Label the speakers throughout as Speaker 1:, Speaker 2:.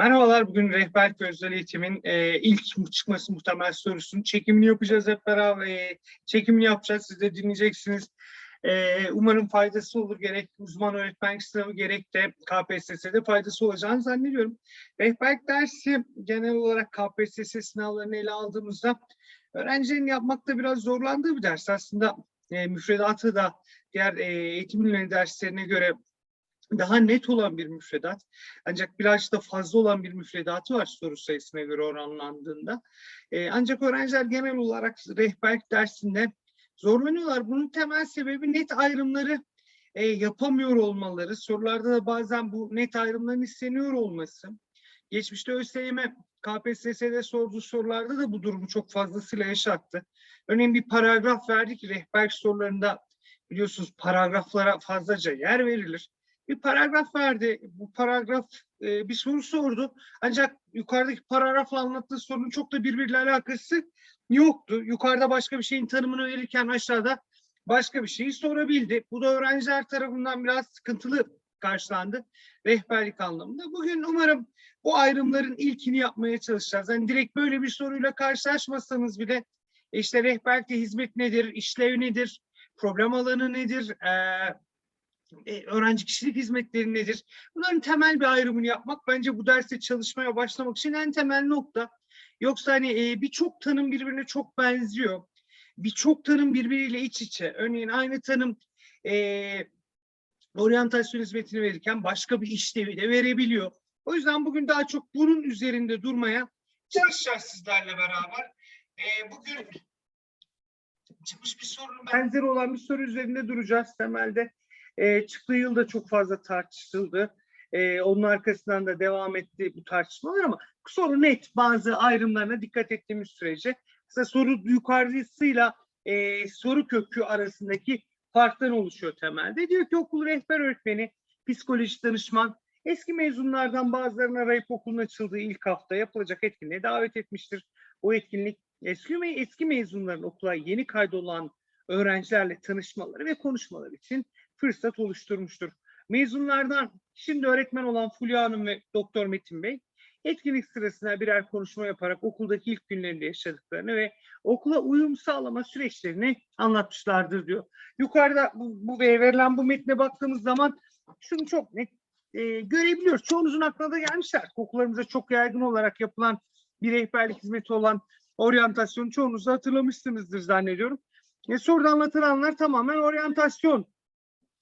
Speaker 1: Merhabalar, bugün rehberlik özel eğitimin e, ilk çıkması muhtemel sorusunun çekimini yapacağız hep beraber. E, çekimini yapacağız, siz de dinleyeceksiniz. E, umarım faydası olur gerek uzman öğretmenlik sınavı gerek de KPSS'de faydası olacağını zannediyorum. Rehberlik dersi genel olarak KPSS sınavlarını ele aldığımızda öğrencilerin yapmakta biraz zorlandığı bir ders. Aslında e, müfredatı da diğer e, eğitim bilimleri derslerine göre daha net olan bir müfredat. Ancak biraz da fazla olan bir müfredatı var soru sayısına göre oranlandığında. Ee, ancak öğrenciler genel olarak rehberlik dersinde zorlanıyorlar. Bunun temel sebebi net ayrımları e, yapamıyor olmaları. Sorularda da bazen bu net ayrımların isteniyor olması. Geçmişte ÖSYM KPSS'de sorduğu sorularda da bu durumu çok fazlasıyla yaşattı. Örneğin bir paragraf verdik rehberlik sorularında biliyorsunuz paragraflara fazlaca yer verilir bir paragraf verdi. Bu paragraf e, bir soru sordu. Ancak yukarıdaki paragrafla anlattığı sorunun çok da birbiriyle alakası yoktu. Yukarıda başka bir şeyin tanımını verirken aşağıda başka bir şeyi sorabildi. Bu da öğrenciler tarafından biraz sıkıntılı karşılandı rehberlik anlamında. Bugün umarım bu ayrımların ilkini yapmaya çalışacağız. Yani direkt böyle bir soruyla karşılaşmasanız bile işte rehberlikte hizmet nedir, işlev nedir, problem alanı nedir, ee, e, öğrenci kişilik hizmetleri nedir? Bunların temel bir ayrımını yapmak bence bu derste çalışmaya başlamak için en temel nokta. Yoksa hani e, birçok tanım birbirine çok benziyor. Birçok tanım birbiriyle iç içe. Örneğin aynı tanım e, oryantasyon hizmetini verirken başka bir işlevi de verebiliyor. O yüzden bugün daha çok bunun üzerinde durmaya çalışacağız sizlerle beraber. E, bugün çıkmış bir sorunun benzeri olan bir soru üzerinde duracağız temelde. E, çıktığı yılda çok fazla tartışıldı. E, onun arkasından da devam etti bu tartışmalar ama soru net bazı ayrımlarına dikkat ettiğimiz sürece mesela soru yukarısıyla e, soru kökü arasındaki farktan oluşuyor temelde. Diyor ki okul rehber öğretmeni, psikoloji danışman, eski mezunlardan bazılarını arayıp okulun açıldığı ilk hafta yapılacak etkinliğe davet etmiştir. O etkinlik eski, eski mezunların okula yeni kaydolan öğrencilerle tanışmaları ve konuşmaları için fırsat oluşturmuştur. Mezunlardan şimdi öğretmen olan Fulya Hanım ve Doktor Metin Bey etkinlik sırasında birer konuşma yaparak okuldaki ilk günlerinde yaşadıklarını ve okula uyum sağlama süreçlerini anlatmışlardır diyor. Yukarıda bu, bu verilen bu metne baktığımız zaman şunu çok net e, görebiliyoruz. Çoğunuzun aklına da gelmişler. Okullarımızda çok yaygın olarak yapılan bir rehberlik hizmeti olan oryantasyon çoğunuz da hatırlamışsınızdır zannediyorum. E, soruda anlatılanlar tamamen oryantasyon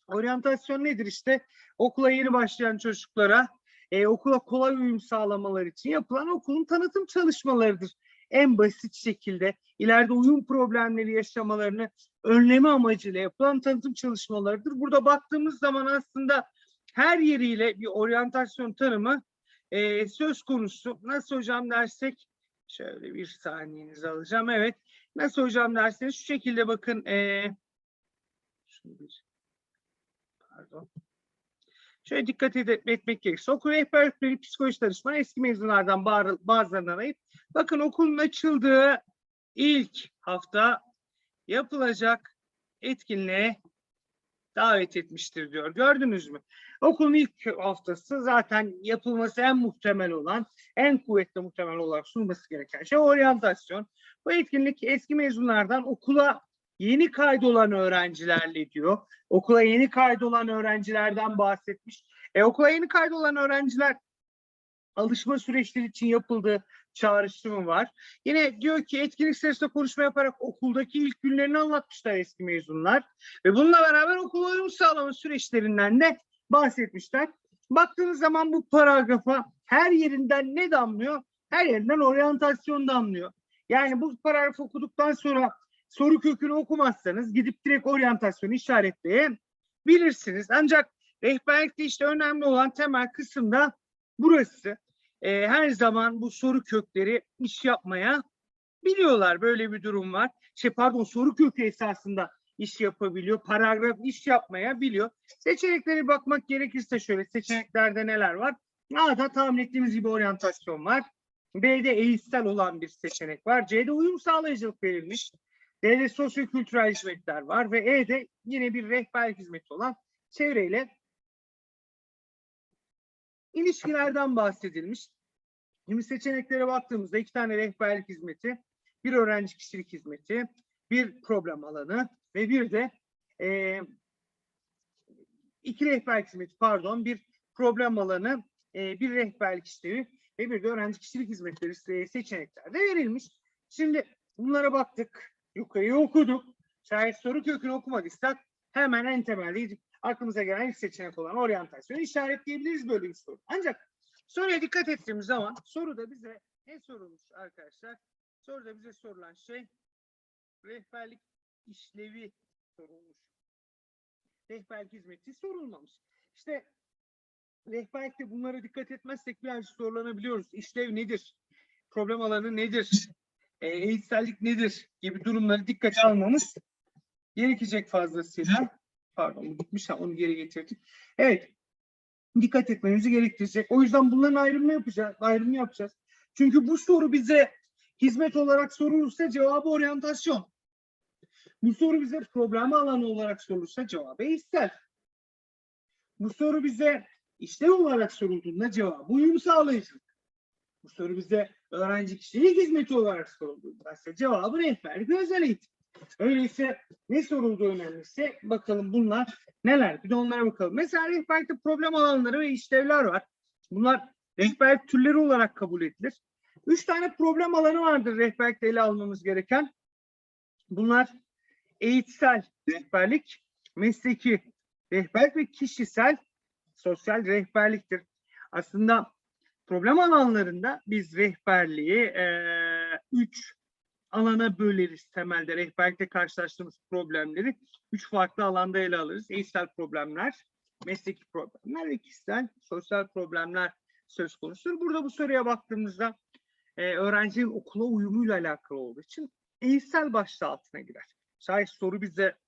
Speaker 1: Oryantasyon nedir işte? Okula yeni başlayan çocuklara e, okula kolay uyum sağlamaları için yapılan okulun tanıtım çalışmalarıdır. En basit şekilde ileride uyum problemleri yaşamalarını önleme amacıyla yapılan tanıtım çalışmalarıdır. Burada baktığımız zaman aslında her yeriyle bir oryantasyon tanımı e, söz konusu. Nasıl hocam dersek, şöyle bir saniyenizi alacağım. Evet, nasıl hocam derseniz şu şekilde bakın. E, şunu bir pardon. Şöyle dikkat edip etmek gerekirse okul rehber öğretmeni psikoloji danışmanı eski mezunlardan bazılarını arayıp bakın okulun açıldığı ilk hafta yapılacak etkinliğe davet etmiştir diyor. Gördünüz mü? Okulun ilk haftası zaten yapılması en muhtemel olan, en kuvvetli muhtemel olarak sunulması gereken şey oryantasyon. Bu etkinlik eski mezunlardan okula yeni kaydolan öğrencilerle diyor. Okula yeni kaydolan öğrencilerden bahsetmiş. E, okula yeni kaydolan öğrenciler alışma süreçleri için yapıldığı çağrışımı var. Yine diyor ki etkinlik sırasında konuşma yaparak okuldaki ilk günlerini anlatmışlar eski mezunlar. Ve bununla beraber okul uyum sağlama süreçlerinden de bahsetmişler. Baktığınız zaman bu paragrafa her yerinden ne damlıyor? Her yerinden oryantasyon damlıyor. Yani bu paragrafı okuduktan sonra soru kökünü okumazsanız gidip direkt oryantasyonu işaretleyebilirsiniz. Ancak rehberlikte işte önemli olan temel kısımda burası. E, her zaman bu soru kökleri iş yapmaya biliyorlar. Böyle bir durum var. Şey pardon soru kökü esasında iş yapabiliyor. Paragraf iş yapmaya biliyor. Seçeneklere bakmak gerekirse şöyle seçeneklerde neler var? A'da tahmin ettiğimiz gibi oryantasyon var. B'de eğitsel olan bir seçenek var. C'de uyum sağlayıcılık verilmiş. D'de sosyo-kültürel hizmetler var ve E'de yine bir rehberlik hizmeti olan çevreyle ilişkilerden bahsedilmiş. Şimdi seçeneklere baktığımızda iki tane rehberlik hizmeti, bir öğrenci kişilik hizmeti, bir problem alanı ve bir de e, iki rehberlik hizmeti pardon bir problem alanı, e, bir rehberlik işlevi ve bir de öğrenci kişilik hizmetleri e, seçeneklerde verilmiş. Şimdi bunlara baktık, yukarıya okuduk. Şayet soru kökünü okumadıysak hemen en temelde aklımıza gelen ilk seçenek olan oryantasyonu işaretleyebiliriz böyle bir soru. Ancak soruya dikkat ettiğimiz zaman soruda bize ne sorulmuş arkadaşlar? Soruda bize sorulan şey rehberlik işlevi sorulmuş. Rehberlik hizmeti sorulmamış. İşte rehberlikte bunlara dikkat etmezsek birazcık zorlanabiliyoruz. İşlev nedir? Problem alanı nedir? E, eğitsellik nedir? Gibi durumları dikkate almamız gerekecek fazlasıyla. Pardon gitmiş ama onu geri getirdik. Evet. Dikkat etmemizi gerektirecek. O yüzden bunların ayrımını yapacağız. Ayrımını yapacağız. Çünkü bu soru bize hizmet olarak sorulursa cevabı oryantasyon. Bu soru bize problem alanı olarak sorulursa cevabı eğitsel. Bu soru bize işlev olarak sorulduğunda cevabı uyum sağlayıcılık. Bu soru bize öğrenci kişilik hizmeti olarak sorulduğunda ise cevabı rehberlik özel eğitim. Öyleyse ne sorulduğu önemliyse bakalım bunlar neler? Bir de onlara bakalım. Mesela rehberlikte problem alanları ve işlevler var. Bunlar rehberlik türleri olarak kabul edilir. Üç tane problem alanı vardır rehberlikte ele almamız gereken. Bunlar eğitsel rehberlik, mesleki rehberlik ve kişisel sosyal rehberliktir. Aslında problem alanlarında biz rehberliği eee, üç alana böleriz temelde. Rehberlikte karşılaştığımız problemleri üç farklı alanda ele alırız. Eğitsel problemler, mesleki problemler ve kişisel sosyal problemler söz konusudur. Burada bu soruya baktığımızda e, öğrencinin okula uyumuyla alakalı olduğu için eğitsel başlığı altına girer. Şayet soru bize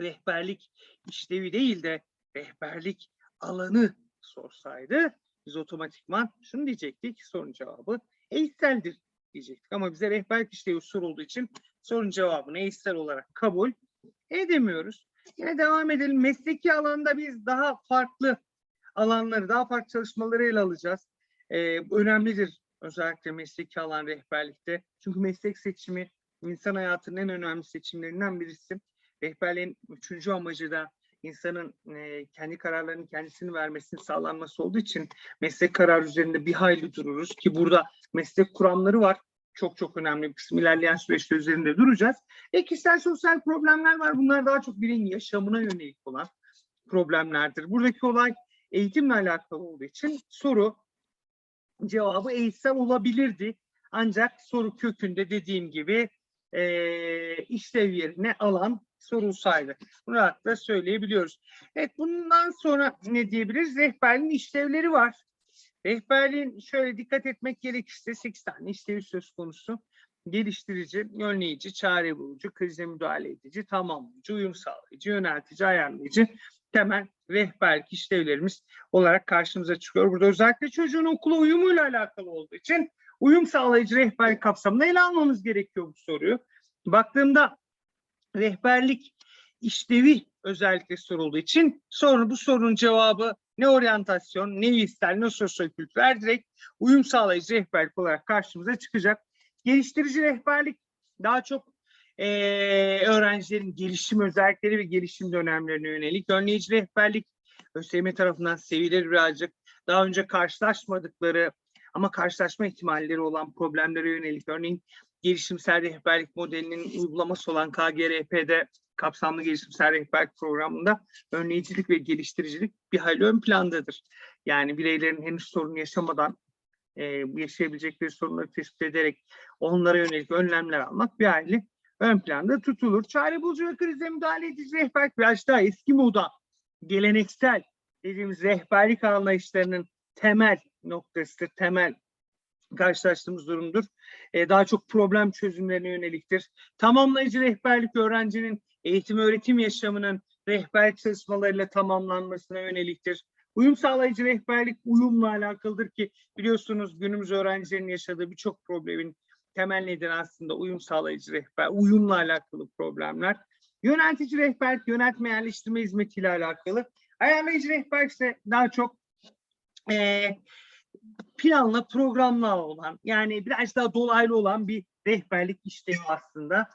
Speaker 1: rehberlik işlevi değil de rehberlik alanı sorsaydı biz otomatikman şunu diyecektik sorun cevabı eğitseldir diyecektik. Ama bize rehberlik işlevi sorulduğu için sorun cevabını eğitsel olarak kabul edemiyoruz. Yine devam edelim. Mesleki alanda biz daha farklı alanları, daha farklı çalışmaları ele alacağız. Ee, önemlidir özellikle mesleki alan rehberlikte. Çünkü meslek seçimi insan hayatının en önemli seçimlerinden birisi. Rehberliğin üçüncü amacı da insanın e, kendi kararlarını kendisini vermesini sağlanması olduğu için meslek kararı üzerinde bir hayli dururuz ki burada meslek kuramları var. Çok çok önemli bir kısım. İlerleyen süreçte üzerinde duracağız. E, kişisel sosyal problemler var. Bunlar daha çok bireyin yaşamına yönelik olan problemlerdir. Buradaki olay eğitimle alakalı olduğu için soru cevabı eğitsel olabilirdi. Ancak soru kökünde dediğim gibi e, işlev yerine alan sorulsaydı. Bunu rahatlıkla söyleyebiliyoruz. Evet bundan sonra ne diyebiliriz? Rehberliğin işlevleri var. Rehberliğin şöyle dikkat etmek gerekirse 8 tane işlevi söz konusu. Geliştirici, önleyici, çare bulucu, krize müdahale edici, tamamlayıcı, uyum sağlayıcı, yöneltici, ayarlayıcı temel rehberlik işlevlerimiz olarak karşımıza çıkıyor. Burada özellikle çocuğun okula uyumuyla alakalı olduğu için uyum sağlayıcı rehberlik kapsamında ele almamız gerekiyor bu soruyu. Baktığımda rehberlik işlevi özellikle sorulduğu için sonra bu sorunun cevabı ne oryantasyon, ne ister, ne sosyokültürel direkt uyum sağlayıcı rehberlik olarak karşımıza çıkacak. Geliştirici rehberlik daha çok eee, öğrencilerin gelişim özellikleri ve gelişim dönemlerine yönelik. Önleyici rehberlik ÖSYM tarafından sevilir birazcık. Daha önce karşılaşmadıkları ama karşılaşma ihtimalleri olan problemlere yönelik. Örneğin gelişimsel rehberlik modelinin uygulaması olan KGRP'de kapsamlı gelişimsel rehberlik programında önleyicilik ve geliştiricilik bir hayli ön plandadır. Yani bireylerin henüz sorun yaşamadan e, yaşayabilecekleri sorunları tespit ederek onlara yönelik önlemler almak bir hayli ön planda tutulur. Çare bulucu ve krize müdahale edici rehberlik biraz daha eski moda geleneksel dediğimiz rehberlik anlayışlarının temel noktasıdır, temel karşılaştığımız durumdur. Ee, daha çok problem çözümlerine yöneliktir. Tamamlayıcı rehberlik öğrencinin eğitim öğretim yaşamının rehberlik çalışmalarıyla tamamlanmasına yöneliktir. Uyum sağlayıcı rehberlik uyumla alakalıdır ki biliyorsunuz günümüz öğrencilerin yaşadığı birçok problemin temel nedeni aslında uyum sağlayıcı rehber, uyumla alakalı problemler. Yöneltici rehberlik, yönetme yerleştirme hizmetiyle alakalı. Ayarlayıcı rehberlik ise daha çok eee planla programla olan yani biraz daha dolaylı olan bir rehberlik işlemi aslında.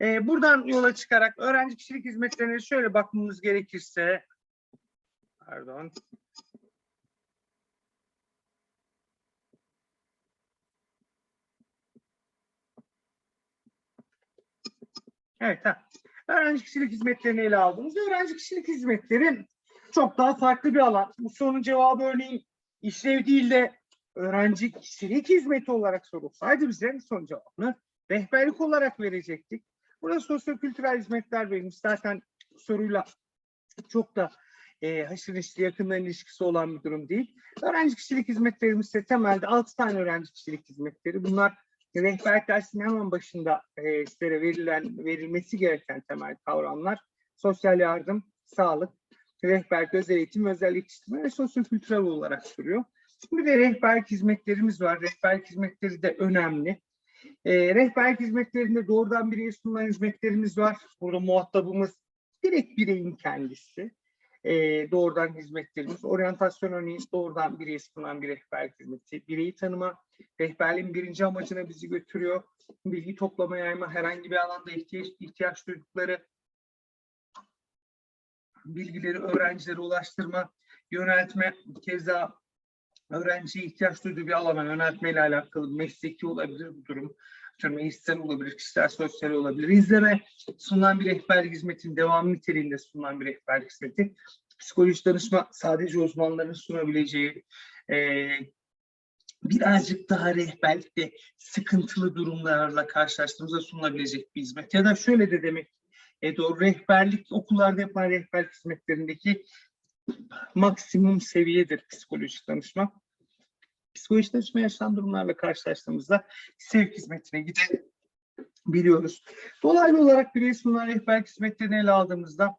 Speaker 1: Ee, buradan yola çıkarak öğrenci kişilik hizmetlerine şöyle bakmamız gerekirse pardon Evet, ha. öğrenci kişilik hizmetlerini ele aldığımızda öğrenci kişilik hizmetleri çok daha farklı bir alan. Bu sorunun cevabı örneğin işlev değil de öğrenci kişilik hizmeti olarak sorulsaydı bize son cevabını rehberlik olarak verecektik. Burada sosyo-kültürel hizmetler verilmiş. Zaten soruyla çok da e, haşır neşir yakından ilişkisi olan bir durum değil. Öğrenci kişilik hizmetlerimiz ise temelde 6 tane öğrenci kişilik hizmetleri. Bunlar rehberlik dersinin hemen başında e, sizlere verilen, verilmesi gereken temel kavramlar. Sosyal yardım, sağlık, rehberlik, özel eğitim, özel yetiştirme ve sosyo-kültürel olarak sürüyor. Bir de rehberlik hizmetlerimiz var. Rehberlik hizmetleri de önemli. E, rehberlik hizmetlerinde doğrudan bireye sunulan hizmetlerimiz var. Burada muhatabımız direkt bireyin kendisi. E, doğrudan hizmetlerimiz. Oryantasyon örneğin doğrudan bireye sunulan bir rehberlik hizmeti. Bireyi tanıma, rehberliğin birinci amacına bizi götürüyor. Bilgi toplama yayma, herhangi bir alanda ihtiyaç, ihtiyaç duydukları bilgileri öğrencilere ulaştırma, yöneltme, keza öğrenciye ihtiyaç duyduğu bir alana yöneltmeyle alakalı mesleki olabilir bu durum. Atıyorum eğitsel olabilir, kişisel sosyal olabilir. İzleme sunulan bir rehberlik hizmetinin devamı niteliğinde sunulan bir rehberlik hizmeti. Psikoloji danışma sadece uzmanların sunabileceği e, birazcık daha rehberlikte sıkıntılı durumlarla karşılaştığımızda sunulabilecek bir hizmet. Ya da şöyle de demek e, doğru rehberlik okullarda yapılan rehberlik hizmetlerindeki maksimum seviyedir psikolojik danışma. Psikolojik danışma yaşanan durumlarla karşılaştığımızda sevk hizmetine gidebiliyoruz. Dolaylı olarak birey sunulan rehberlik hizmetlerini ele aldığımızda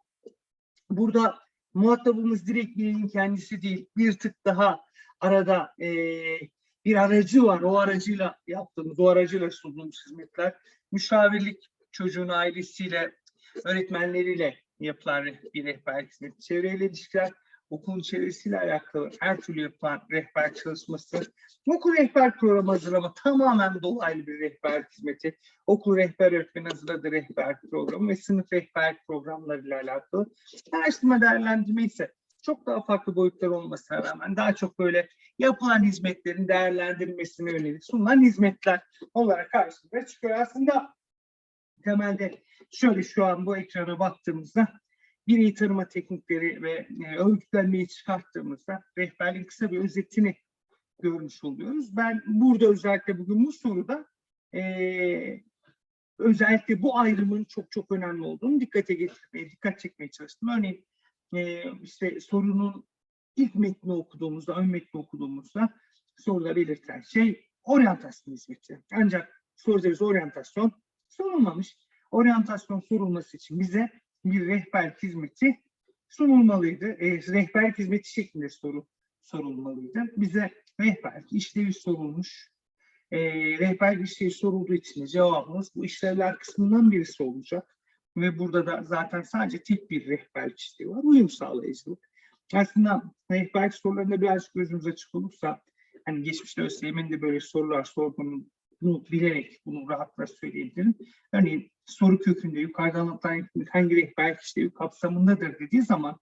Speaker 1: burada muhatabımız direkt bireyin kendisi değil, bir tık daha arada e, bir aracı var. O aracıyla yaptığımız, o aracıyla sunduğumuz hizmetler müşavirlik çocuğun ailesiyle, öğretmenleriyle yapılan bir rehberlik hizmeti. Çevreyle ilişkiler, okulun çevresiyle alakalı her türlü yapılan rehber çalışması. Okul rehber programı hazırlama tamamen dolaylı bir rehber hizmeti. Okul rehber öğretmeni hazırladığı rehber programı ve sınıf rehber programlarıyla alakalı. Araştırma değerlendirme ise çok daha farklı boyutlar olmasına rağmen daha çok böyle yapılan hizmetlerin değerlendirilmesine yönelik sunulan hizmetler olarak karşımıza çıkıyor. Aslında temelde şöyle şu an bu ekrana baktığımızda bireyi tanıma teknikleri ve e, örgütlenmeyi çıkarttığımızda rehberliğin kısa bir özetini görmüş oluyoruz. Ben burada özellikle bugün bu soruda e, özellikle bu ayrımın çok çok önemli olduğunu dikkate getirmeye, dikkat çekmeye çalıştım. Örneğin e, işte sorunun ilk metni okuduğumuzda, ön metni okuduğumuzda soruda belirten şey oryantasyon hizmeti. Ancak soruda bize oryantasyon sorulmamış. Oryantasyon sorulması için bize bir rehberlik hizmeti sunulmalıydı. E, rehberlik hizmeti şeklinde soru sorulmalıydı. Bize rehberlik işlevi sorulmuş. E, rehberlik işlevi sorulduğu için de cevabımız bu işlevler kısmından birisi olacak. Ve burada da zaten sadece tek bir rehberlik işlevi var. Uyum sağlayıcılık. Aslında rehberlik sorularında birazcık gözümüz açık olursa hani geçmişte ÖSYM'in de böyle sorular sorduğunu bunu bilerek bunu rahatla söyleyebilirim. Örneğin soru kökünde yukarıda anlatılan hangi rehberlik işlevi kapsamındadır dediği zaman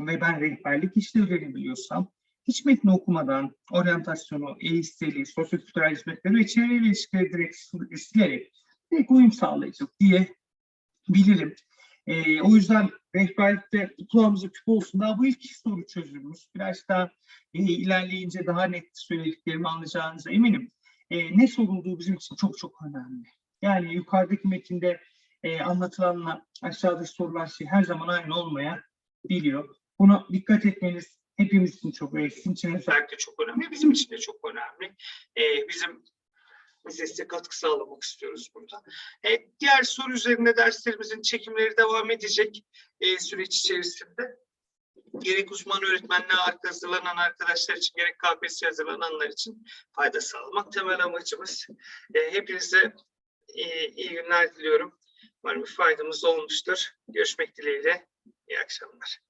Speaker 1: ve ben rehberlik işlevlerini biliyorsam hiç metni okumadan oryantasyonu, e-isteli, sosyo-kültürel hizmetleri ve çevre ilişkileri direkt silerek direkt uyum sağlayacak diye bilirim. Ee, o yüzden rehberlikte kulağımıza küp olsun. Daha bu ilk soru çözülmüş. Biraz daha e, ilerleyince daha net söylediklerimi anlayacağınıza eminim. E, ne sorulduğu bizim için çok çok önemli. Yani yukarıdaki metinde e, anlatılanla aşağıda sorulan şey her zaman aynı olmayabiliyor. Buna dikkat etmeniz hepimiz için çok önemli. Sizin için özellikle çok önemli. Bizim için de çok önemli. E, bizim bize size katkı sağlamak istiyoruz burada. E, diğer soru üzerinde derslerimizin çekimleri devam edecek e, süreç içerisinde. Gerek uzman öğretmenliğe hazırlanan arkadaşlar için gerek KPSS hazırlananlar için fayda sağlamak temel amacımız. E, hepinize e, iyi günler diliyorum. Umarım faydamız olmuştur. Görüşmek dileğiyle. İyi akşamlar.